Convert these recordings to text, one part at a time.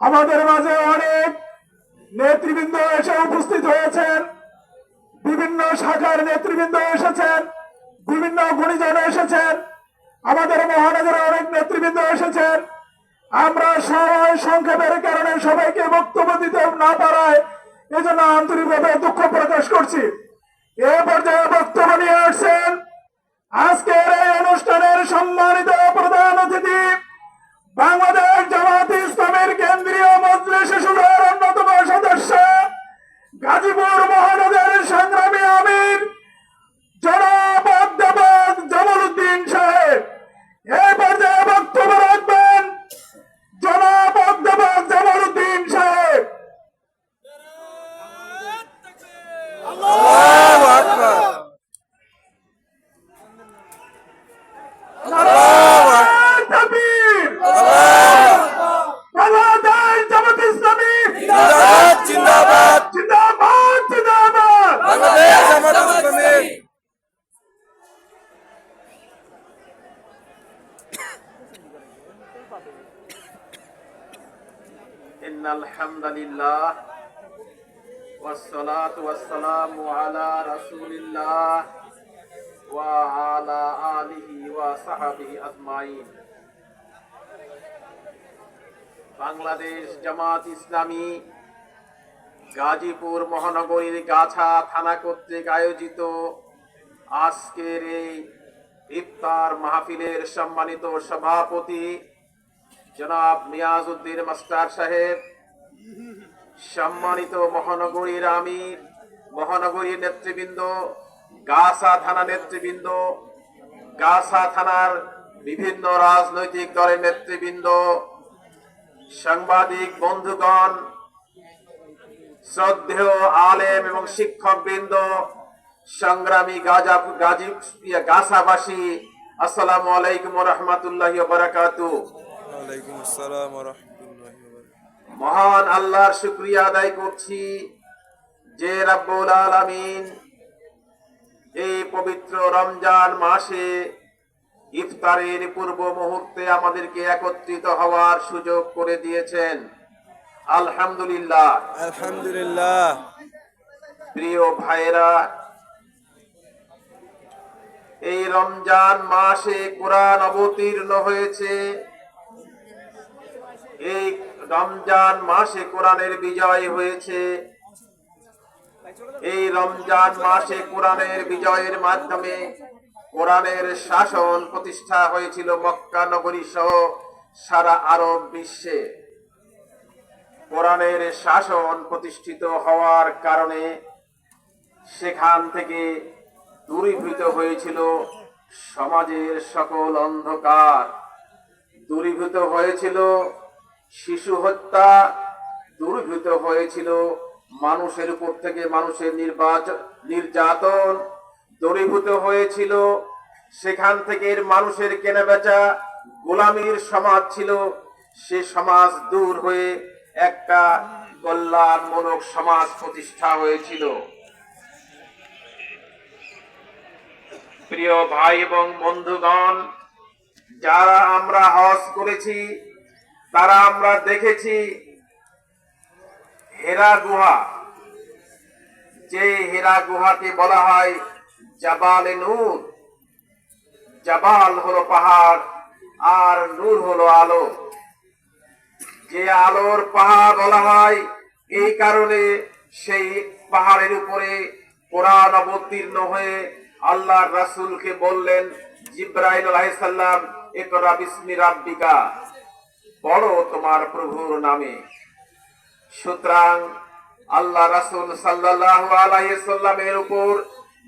আমাদের মাঝে অনেক নেতৃবৃন্দ এসে উপস্থিত হয়েছেন। বিভিন্ন শাখার নেতৃবৃন্দ এসেছেন। বিভিন্ন গুণীজন এসেছেন। আমাদের মহানগরে অনেক নেতৃবৃন্দ এসেছেন। আমরা সময় সংক্ষেপের কারণে সবাইকে বক্তব্য দিতে না পারায় এজন্য আন্তরিকভাবে দুঃখ প্রকাশ করছি। এ পর্যায়ে বক্তব্য إن الحمد لله والصلاة والسلام على رسول الله وعلى آله وصحبه أجمعين বাংলাদেশ জামাত ইসলামী গাজীপুর মহানগরীর গাছা থানা কর্তৃক আয়োজিত আজকের এই ইফতার মাহফিলের সম্মানিত সভাপতি জনাব মিয়াজউদ্দিন মাস্টার সাহেব সম্মানিত মহানগরীর আমির মহানগরীর নেতৃবৃন্দ গাসা থানা নেতৃবৃন্দ গাসা থানার বিভিন্ন রাজনৈতিক দলের নেতৃবৃন্দ সাংবাদিক বন্ধুগণ শ্রদ্ধেয় আলেম এবং শিক্ষকবৃন্দ সংগ্রামী গাজা গাজী ইয়া, গাসাবাসী আসসালামু আলাইকুম রহমতুল্লাহ বারাকাতু। ওয়ালাইকুম আসসালাম ওয়া রাহমাতুল্লাহি মহান আল্লাহর শুক্রিয়া আদায় করছি যে রাব্বুল আলামিন এই পবিত্র রমজান মাসে ইফতারের পূর্ব মুহূর্তে আমাদেরকে একত্রিত হওয়ার সুযোগ করে দিয়েছেন। আলহামদুলিল্লাহ। আলহামদুলিল্লাহ। প্রিয় ভাইরা এই রমজান মাসে কোরআন অবতীর্ণ হয়েছে। রমজান মাসে কোরআনের বিজয় হয়েছে। এই রমজান মাসে কোরআনের বিজয়ের মাধ্যমে কোরআনের শাসন প্রতিষ্ঠা হয়েছিল মক্কা নগরী সহ সারা আরব বিশ্বে। কোরআনের শাসন প্রতিষ্ঠিত হওয়ার কারণে সেখান থেকে দূরীভূত হয়েছিল সমাজের সকল অন্ধকার। দূরীভূত হয়েছিল শিশু হত্যা দূরীভূত হয়েছিল মানুষের উপর থেকে, মানুষের নির্বাচন নির্যাতন দূরীভূত হয়েছিল। সেখান থেকে মানুষের কেনাবেচা গোলামীর সমাজ ছিল। সে সমাজ দূর হয়ে একটা কল্যাণমূলক সমাজ প্রতিষ্ঠা হয়েছিল। প্রিয় ভাই এবং বন্ধুগণ, যারা আমরা হজ করেছি তারা আমরা দেখেছি হেরা গুহা, যে হেরা গুহাকে বলা হয় জাবালে নূর। জাবাল হলো পাহাড় আর নূর হলো আলো। যে আলোর পাহাড় বলা হয়, এই কারণে সেই পাহাড়ের উপরে কোরআন অবতীর্ণ হয়ে আল্লাহ রাসূলকে বললেন, জিব্রাইল আলাইহিসসালাম ইকরা বিসমি রাব্বিকা। পড়ো তোমার প্রভুর নামে। সুতরাং আল্লাহ রাসুল সাল্লাল্লাহু আলাইহি সাল্লামের উপর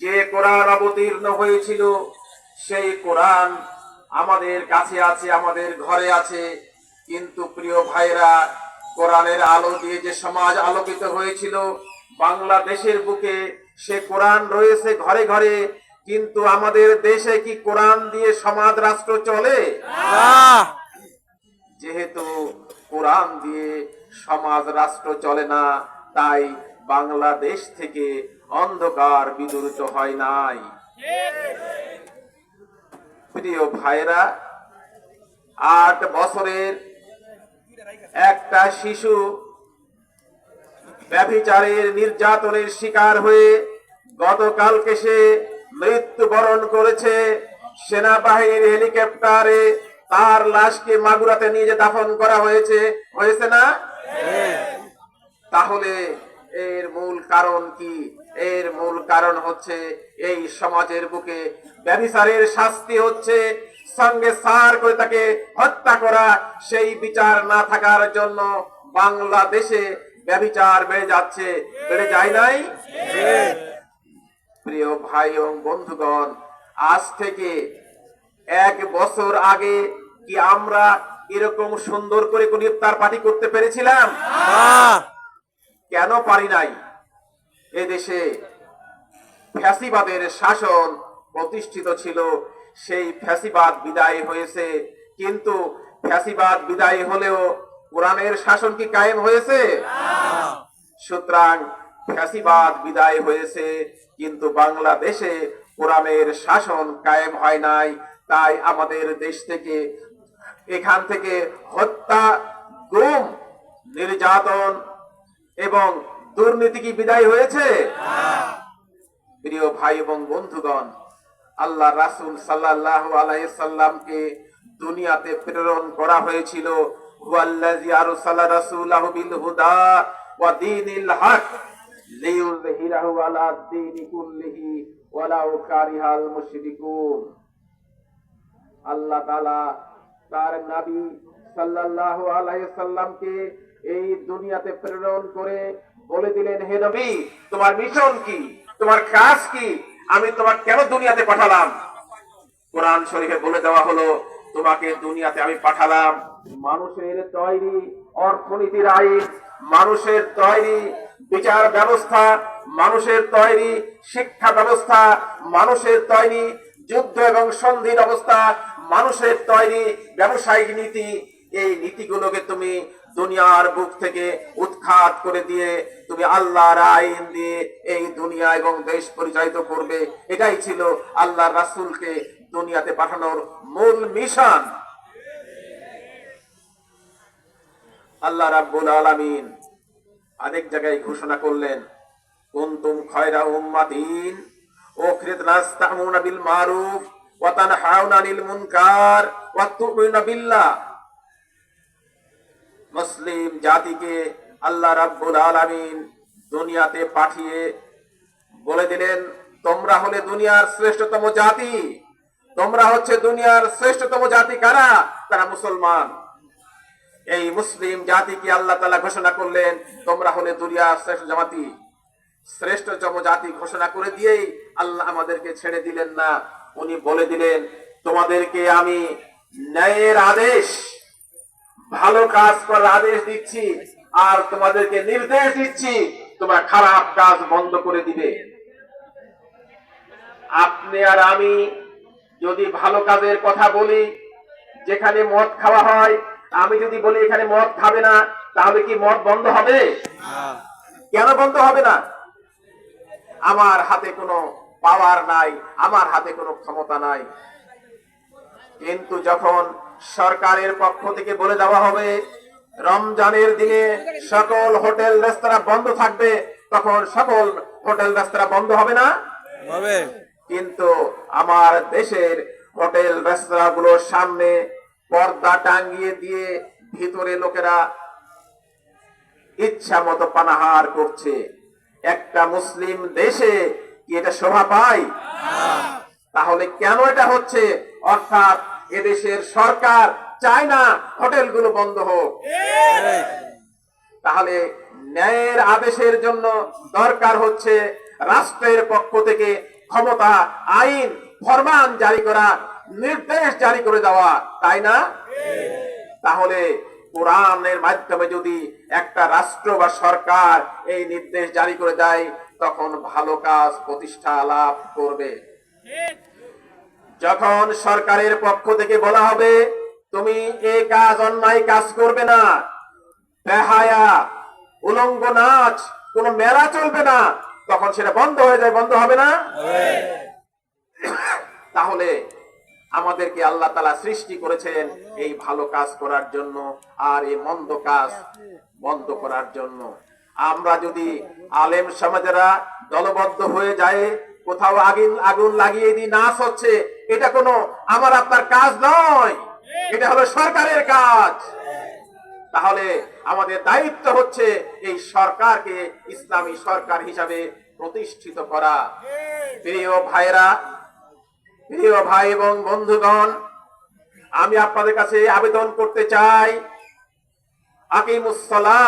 যে কোরআন অবতীর্ণ হয়েছিল, সেই কোরআন আমাদের কাছে আছে, আমাদের ঘরে আছে। কিন্তু প্রিয় ভাইরা, কোরআনের আলো দিয়ে যে সমাজ আলোকিত হয়েছিল, বাংলাদেশের বুকে সে কোরআন রয়েছে ঘরে ঘরে, কিন্তু আমাদের দেশে কি কোরআন দিয়ে সমাজ রাষ্ট্র চলে? না। কোরআন দিয়ে সমাজ রাষ্ট্র চলে না, তাই বাংলাদেশ থেকে অন্ধকার বিদূরিত হয় নাই। প্রিয় ভাইরা আট বছরের একটা শিশু ব্যভিচারের নির্যাতনের শিকার হয়ে গতকালকে সে মৃত্যুবরণ করেছে সেনাবাহিনীর হেলিকপ্টারে। তার লাশকে মাগুরাতে নিয়ে যে দাফন করা হয়েছে হয়েছে না? তাহলে এর মূল কারণ কি? এর মূল কারণ হচ্ছে এই সমাজের বুকে ব্যবিচারের শাস্তি হচ্ছে। সঙ্গে সার করে তাকে হত্যা করা সেই বিচার না থাকার জন্য বাংলাদেশে ব্যবিচার বেড়ে যাচ্ছে। বেড়ে যায় নাই? প্রিয় ভাই এবং বন্ধুগণ আজ থেকে এক বছর আগে কি আমরা এরকম সুন্দর করে কোন ইফতার পার্টি করতে পেরেছিলাম? কেন পারি নাই? এদেশে ফ্যাসিবাদের শাসন প্রতিষ্ঠিত ছিল সেই ফ্যাসিবাদ বিদায় হয়েছে। কিন্তু ফ্যাসিবাদ বিদায় হলেও কোরআনের শাসন কি কায়েম হয়েছে? সুতরাং ফ্যাসিবাদ বিদায় হয়েছে কিন্তু বাংলাদেশে কোরআনের শাসন কায়েম হয় নাই। তাই আমাদের দেশ থেকে এখান থেকে হত্যা গুম নির্যাতন এবং দুর্নীতি কি বিদায় হয়েছে? প্রিয় ভাই এবং বন্ধুগণ আল্লাহ রাসূল সাল্লাল্লাহু আলাইহি সাল্লামকে দুনিয়াতে প্রেরণ করা হয়েছিল। আরসালা রাসূলাহু বিল হুদা ওয়া দীনিল হক আলা দ্বীনি কুল্লিহি ওয়ালাউ কারিহাল মুশরিকুন। আল্লাহ তার নবী সাল্লাল্লাহু আলাইহি সাল্লামকে এই দুনিয়াতে প্রেরণ করে বলে দিলেন, হে নবী, তোমার মিশন কি? তোমার কাজ কি? আমি তোমার কেন দুনিয়াতে পাঠালাম? কোরআন শরীফে বলে দেওয়া হলো, তোমাকে দুনিয়াতে আমি পাঠালাম মানুষের তৈরি অর্থনীতির আইন মানুষের তৈরি বিচার ব্যবস্থা, মানুষের তৈরি শিক্ষা ব্যবস্থা, মানুষের তৈরি যুদ্ধ এবং সন্ধির অবস্থা মানুষের তৈরি ব্যবসায়িক নীতি, এই নীতিগুলোকে তুমি দুনিয়ার বুক থেকে উৎখাত করে দিয়ে তুমি আল্লাহর আইন দিয়ে এই দুনিয়া এবং দেশ পরিচালিত করবে। এটাই ছিল আল্লাহ রাসূলকে দুনিয়াতে পাঠানোর মূল মিশন। আল্লাহ রাব্বুল আলামিন আরেক জায়গায় ঘোষণা করলেন, কুনতুম খায়রা উম্মাতিন উখরিত নাস তা'মুনা বিল মারুফ। মুসলিম জাতিকে আল্লাহ রাব্বুল আলামিন দুনিয়াতে পাঠিয়ে বলে দিলেন, তোমরা হলে দুনিয়ার শ্রেষ্ঠতম জাতি। তোমরা হচ্ছে দুনিয়ার শ্রেষ্ঠতম জাতি কারা? তারা মুসলমান। এই মুসলিম জাতিকে আল্লাহ তালা ঘোষণা করলেন, তোমরা হলে দুনিয়ার শ্রেষ্ঠ জাতি। শ্রেষ্ঠতম জাতি ঘোষণা করে দিয়েই আল্লাহ আমাদেরকে ছেড়ে দিলেন না। উনি বলে দিলেন তোমাদেরকে আমি ন্যায়ের আদেশ ভালো কাজ করার আদেশ দিচ্ছি আর তোমাদেরকে নির্দেশ দিচ্ছি তোমরা খারাপ কাজ বন্ধ করে দিবে। আপনি আর আমি যদি ভালো কাজের কথা বলি যেখানে মদ খাওয়া হয় আমি যদি বলি এখানে মদ খাবে না তাহলে কি মদ বন্ধ হবে? কেন বন্ধ হবে না? আমার হাতে কোনো পাওয়ার নাই আমার হাতে কোনো ক্ষমতা নাই। কিন্তু যখন সরকারের পক্ষ থেকে বলে দেওয়া হবে রমজানের দিনে সকল হোটেল রেস্তোরাঁ বন্ধ থাকবে তখন সকল হোটেল রেস্তোরাঁ বন্ধ হবে না? হবে। কিন্তু আমার দেশের হোটেল রেস্তোরাঁ গুলোর সামনে পর্দা টাঙ্গিয়ে দিয়ে ভিতরে লোকেরা ইচ্ছা মতো পানাহার করছে। একটা মুসলিম দেশে কি এটা শোভা পায়? তাহলে কেন এটা হচ্ছে? অর্থাৎ এদেশের সরকার চায় না হোটেলগুলো বন্ধ হোক। তাহলে ন্যায়ের আদেশের জন্য দরকার হচ্ছে রাষ্ট্রের পক্ষ থেকে ক্ষমতা, আইন, ফরমান জারি করা, নির্দেশ জারি করে দেওয়া, তাই না? তাহলে কোরআনের মাধ্যমে যদি একটা রাষ্ট্র বা সরকার এই নির্দেশ জারি করে দেয় তখন ভালো কাজ প্রতিষ্ঠা লাভ করবে। যখন সরকারের পক্ষ থেকে বলা হবে, তুমি এই কাজ অন্যায় কাজ করবে না, বেহায়া, উলঙ্গ নাচ, কোন মেলা চলবে না, তখন সেটা বন্ধ হয়ে যায়, বন্ধ হবে না? তাহলে আমাদেরকে আল্লাহ তালা সৃষ্টি করেছেন এই ভালো কাজ করার জন্য আর এই মন্দ কাজ বন্ধ করার জন্য। আমরা যদি আলেম সমাজেরা দলবদ্ধ হয়ে যায়, কোথাও আগুন আগুন লাগিয়ে দিই, নাশ হচ্ছে, এটা কোনো আমার আপনার কাজ নয়। এটা হলো সরকারের কাজ। তাহলে আমাদের দায়িত্ব হচ্ছে এই সরকারকে ইসলামী সরকার হিসাবে প্রতিষ্ঠিত করা। প্রিয় ভাইরা প্রিয় ভাই এবং বন্ধুগণ, আমি আপনাদের কাছে আবেদন করতে চাই আকিমুসলা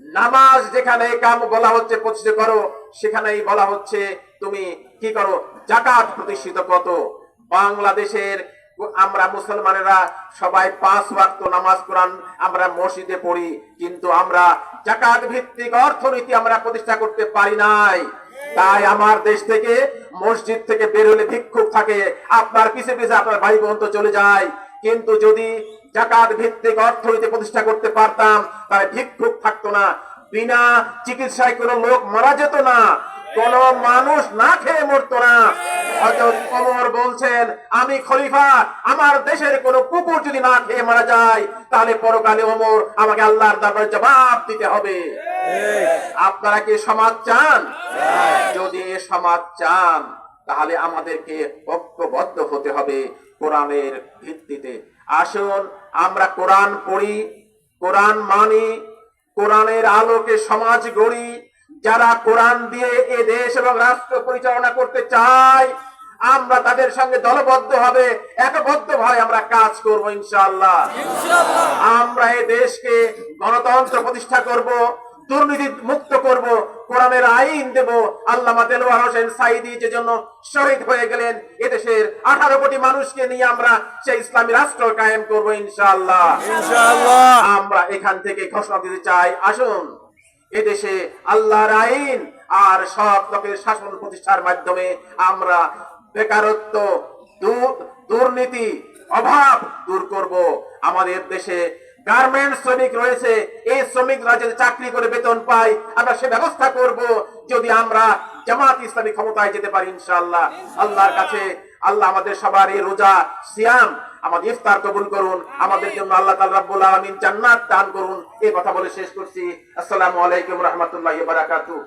নামাজ যেখানে কাম বলা হচ্ছে, প্রতিষ্ঠিত করো, সেখানেই বলা হচ্ছে, তুমি কি করো? জাকাত প্রতিষ্ঠিত কত বাংলাদেশের আমরা মুসলমানেরা সবাই পাঁচ ওয়াক্ত নামাজ কোরআন আমরা মসজিদে পড়ি, কিন্তু আমরা জাকাত ভিত্তিক অর্থনীতি আমরা প্রতিষ্ঠা করতে পারি নাই। তাই আমার দেশ থেকে, মসজিদ থেকে বের হলে ভিক্ষুক থাকে। আপনার পিছে পিছে আপনার ভাই বোন তো চলে যায়। কিন্তু যদি জাকাত ভিত্তিক অর্থনীতি প্রতিষ্ঠা করতে পারতাম তাহলে ভিক্ষুক থাকতো না। বিনা চিকিৎসায় কোনো লোক মারা যেত না। কোন মানুষ না খেয়ে মরতো না। ওমর বলছেন আমি খলিফা আমার দেশের কোন কুকুর যদি না খেয়ে মারা যায় তাহলে পরকালে ওমর আমাকে আল্লাহর দরবারে জবাব দিতে হবে। আপনারা কি সমাজ চান? যদি এ সমাজ চান তাহলে আমাদেরকে ঐক্যবদ্ধ হতে হবে কোরআনের ভিত্তিতে। আসুন আমরা কোরআন পড়ি কোরআন মানি কোরআনের আলোকে সমাজ গড়ি। যারা কোরআন দিয়ে এ দেশ এবং রাষ্ট্র পরিচালনা করতে চায় আমরা তাদের সঙ্গে দলবদ্ধ হবে একবদ্ধ ভাবে আমরা কাজ করব ইনশাআল্লাহ। আমরা এই দেশকে গণতন্ত্র প্রতিষ্ঠা করব দুর্নীতি মুক্ত করব কোরআনের আইন দেব আল্লামা দেলোয়ার হোসেন সাইদি যে জন্য শহীদ হয়ে গেলেন এদেশের আঠারো কোটি মানুষকে নিয়ে আমরা সেই ইসলামী রাষ্ট্র কায়েম করব ইনশাআল্লাহ। আমরা এখান থেকে ঘোষণা দিতে চাই আসুন এদেশে আল্লাহর আইন আর সব লোকের শাসন প্রতিষ্ঠার মাধ্যমে আমরা বেকারত্ব দুর্নীতি অভাব দূর করব। আমাদের দেশে গার্মেন্টস শ্রমিক রয়েছে, এই শ্রমিকরা যদি চাকরি করে বেতন পায়, আমরা সে ব্যবস্থা করব যদি আমরা জামাত ইসলামী ক্ষমতায় যেতে পারি, ইনশাআল্লাহ। আল্লাহর কাছে আল্লাহ আমাদের সবার এই রোজা, সিয়াম আমাদের ইফতার কবুল করুন, আমাদের জন্য আল্লাহ তাআলা রাব্বুল আলামিন জান্নাত দান করুন। এই কথা বলে শেষ করছি। আসসালামু আলাইকুম রাহমাতুল্লাহি ওয়া বারাকাতুহু।